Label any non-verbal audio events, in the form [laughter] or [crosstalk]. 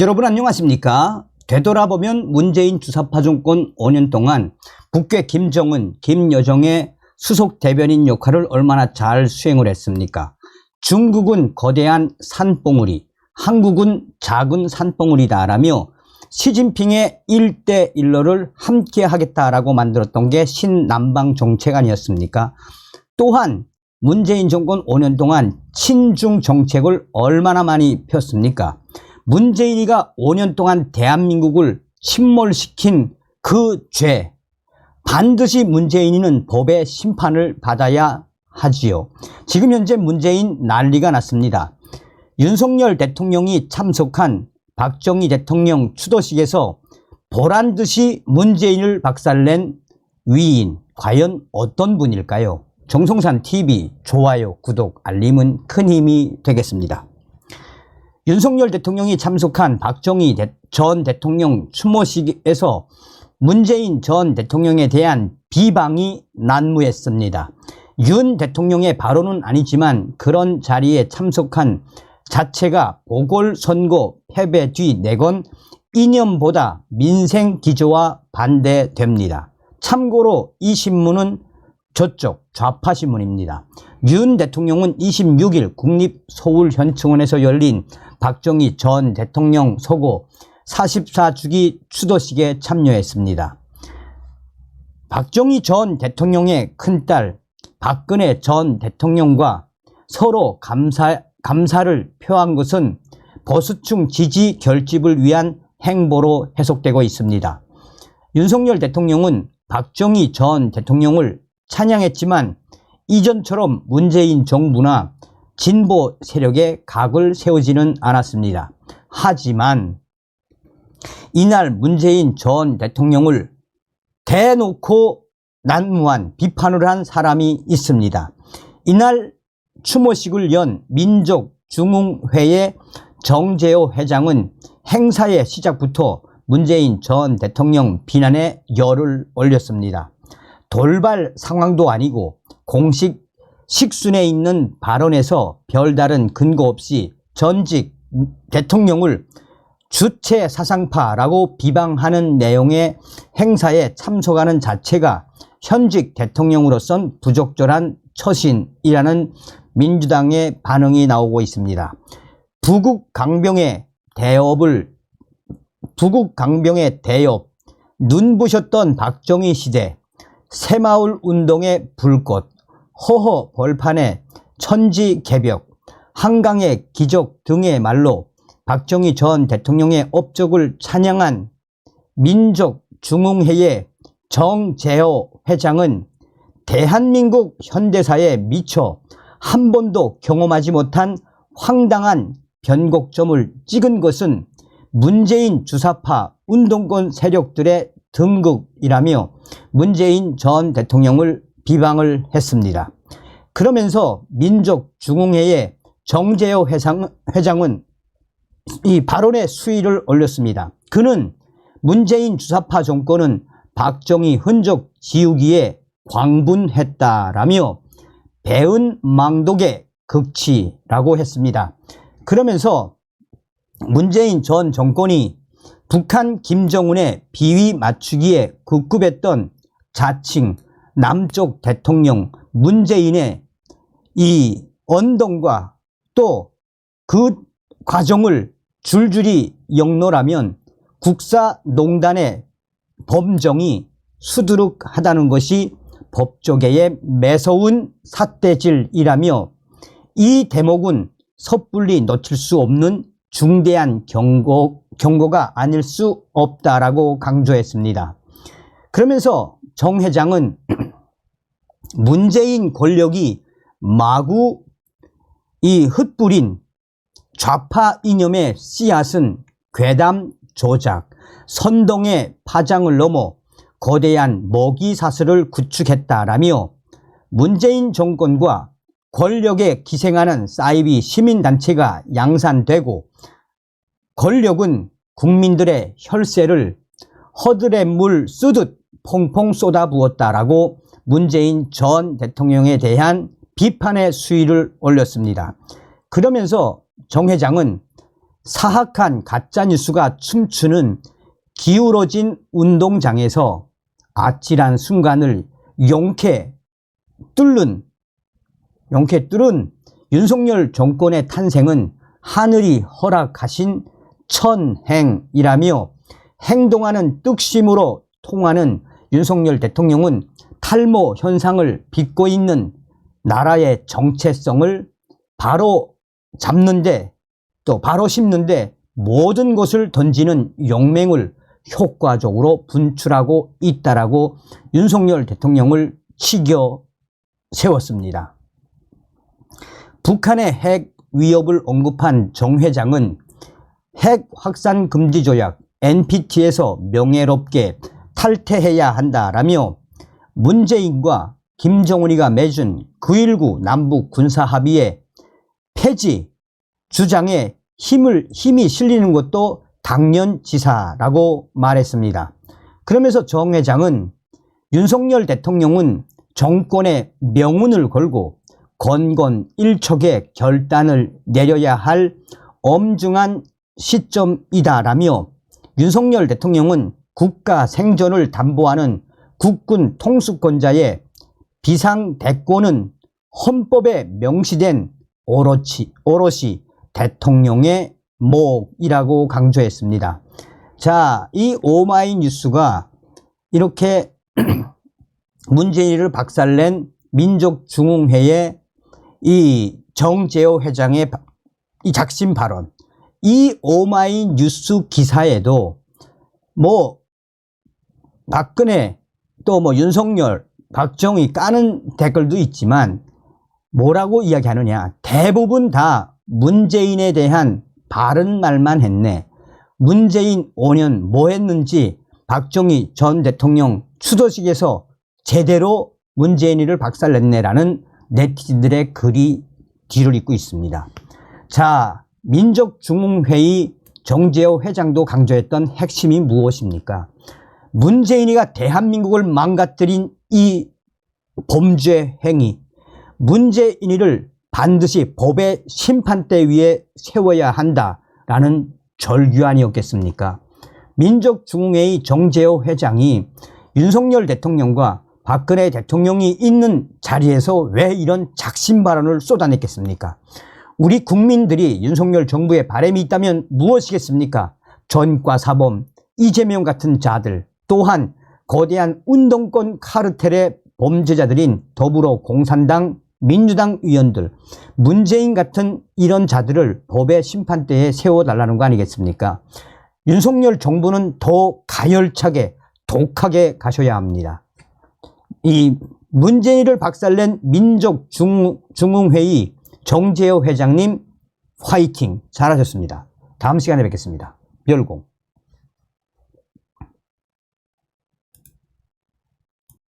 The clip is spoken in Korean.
여러분 안녕하십니까? 되돌아보면 문재인 주사파 정권 5년 동안 북괴 김정은, 김여정의 수석 대변인 역할을 얼마나 잘 수행을 했습니까? 중국은 거대한 산봉우리, 한국은 작은 산봉우리다라며 시진핑의 1대1로를 함께 하겠다라고 만들었던 게 신남방 정책 아니었습니까? 또한 문재인 정권 5년 동안 친중 정책을 얼마나 많이 폈습니까? 문재인이가 5년 동안 대한민국을 침몰시킨 그 죄, 반드시 문재인이는 법의 심판을 받아야 하지요. 지금 현재 문재인 난리가 났습니다. 윤석열 대통령이 참석한 박정희 대통령 추도식에서 보란 듯이 문재인을 박살낸 위인, 과연 어떤 분일까요? 정성산 TV 좋아요, 구독, 알림은 큰 힘이 되겠습니다. 윤석열 대통령이 참석한 박정희 대- 전 대통령 추모식에서 문재인 전 대통령에 대한 비방이 난무했습니다. 윤 대통령의 발언은 아니지만 그런 자리에 참석한 자체가 보궐선거 패배 뒤 내건 이념보다 민생 기조와 반대됩니다. 참고로 이 신문은 저쪽 좌파 신문입니다. 윤 대통령은 26일 국립서울현충원에서 열린 박정희 전 대통령 서고 44주기 추도식에 참여했습니다. 박정희 전 대통령의 큰딸 박근혜 전 대통령과 서로 감사, 감사를 표한 것은 보수층 지지 결집을 위한 행보로 해석되고 있습니다. 윤석열 대통령은 박정희 전 대통령을 찬양했지만 이전처럼 문재인 정부나 진보 세력에 각을 세우지는 않았습니다. 하지만 이날 문재인 전 대통령을 대놓고 난무한 비판을 한 사람이 있습니다. 이날 추모식을 연 민족중흥회의 정재호 회장은 행사의 시작부터 문재인 전 대통령 비난에 열을 올렸습니다. 돌발 상황도 아니고 공식 식순에 있는 발언에서 별다른 근거 없이 전직 대통령을 주체 사상파라고 비방하는 내용의 행사에 참석하는 자체가 현직 대통령으로선 부적절한 처신이라는 민주당의 반응이 나오고 있습니다. 부국 강병의 대업을 부국 강병의 대업, 눈부셨던 박정희 시대, 새마을 운동의 불꽃, 허허 벌판의 천지 개벽, 한강의 기적 등의 말로 박정희 전 대통령의 업적을 찬양한 민족 중흥회의 정재호 회장은 대한민국 현대사에 미쳐 한 번도 경험하지 못한 황당한 변곡점을 찍은 것은 문재인 주사파 운동권 세력들의 등극이라며 문재인 전 대통령을 비방을 했습니다. 그러면서 민족 중흥회의 정재호 회장, 회장은 이 발언의 수위를 올렸습니다. 그는 문재인 주사파 정권은 박정희 흔적 지우기에 광분했다라며 배은 망독의 극치라고 했습니다. 그러면서 문재인 전 정권이 북한 김정은의 비위 맞추기에 급급했던 자칭 남쪽 대통령 문재인의 이 언동과 또 그 과정을 줄줄이 역로라면 국사농단의 범정이 수두룩하다는 것이 법조계의 매서운 삿대질이라며 이 대목은 섣불리 놓칠 수 없는 중대한 경고, 경고가 아닐 수 없다라고 강조했습니다. 그러면서 정 회장은 문재인 권력이 마구 이 흩뿌린 좌파 이념의 씨앗은 괴담 조작, 선동의 파장을 넘어 거대한 먹이 사슬을 구축했다라며 문재인 정권과 권력에 기생하는 사이비 시민단체가 양산되고 권력은 국민들의 혈세를 허들의 물 쓰듯 퐁퐁 쏟아부었다라고 문재인 전 대통령에 대한 비판의 수위를 올렸습니다. 그러면서 정 회장은 사악한 가짜뉴스가 춤추는 기울어진 운동장에서 아찔한 순간을 용케 뚫는 용케 뚫은 윤석열 정권의 탄생은 하늘이 허락하신 천행이라며 행동하는 뜻심으로 통하는 윤석열 대통령은 탈모 현상을 빚고 있는 나라의 정체성을 바로 잡는데 또 바로 심는데 모든 것을 던지는 용맹을 효과적으로 분출하고 있다라고 윤석열 대통령을 치겨 세웠습니다. 북한의 핵 위협을 언급한 정 회장은 핵 확산 금지 조약 NPT에서 명예롭게 탈퇴해야 한다라며 문재인과 김정은이가 맺은 9.19 남북 군사 합의의 폐지 주장에 힘을 힘이 실리는 것도 당연 지사라고 말했습니다. 그러면서 정 회장은 윤석열 대통령은 정권의 명운을 걸고 건건일촉의 결단을 내려야 할 엄중한 시점이다라며 윤석열 대통령은 국가 생존을 담보하는 국군 통수권자의 비상대권은 헌법에 명시된 오롯이, 오롯이 대통령의 목이라고 강조했습니다. 자, 이 오마이뉴스가 이렇게 [clears throat] 문재인을 박살낸 민족중흥회의 이 정재호 회장의 바- 이 작심 발언, 이 오마이뉴스 기사에도 뭐 박근혜 또 뭐 윤석열, 박정희 까는 댓글도 있지만 뭐라고 이야기하느냐. 대부분 다 문재인에 대한 바른 말만 했네. 문재인 5년 뭐 했는지 박정희 전 대통령 추도식에서 제대로 문재인이를 박살냈네라는 네티즌들의 글이 뒤를 잇고 있습니다. 자, 민족중흥회의 정재호 회장도 강조했던 핵심이 무엇입니까? 문재인이가 대한민국을 망가뜨린 이 범죄 행위, 문재인이를 반드시 법의 심판대 위에 세워야 한다라는 절규안이었겠습니까? 민족중흥회의 정재호 회장이 윤석열 대통령과 박근혜 대통령이 있는 자리에서 왜 이런 작심 발언을 쏟아냈겠습니까? 우리 국민들이 윤석열 정부의 바람이 있다면 무엇이겠습니까? 전과 사범, 이재명 같은 자들, 또한 거대한 운동권 카르텔의 범죄자들인 더불어 공산당, 민주당 위원들, 문재인 같은 이런 자들을 법의 심판대에 세워달라는 거 아니겠습니까? 윤석열 정부는 더 가열차게, 독하게 가셔야 합니다. 이 문재인을 박살낸 민족중흥회의 정재호 회장님 화이팅 잘하셨습니다. 다음 시간에 뵙겠습니다. 별공.